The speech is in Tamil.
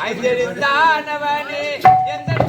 ஐந்தெழுத்தானவனே எந்த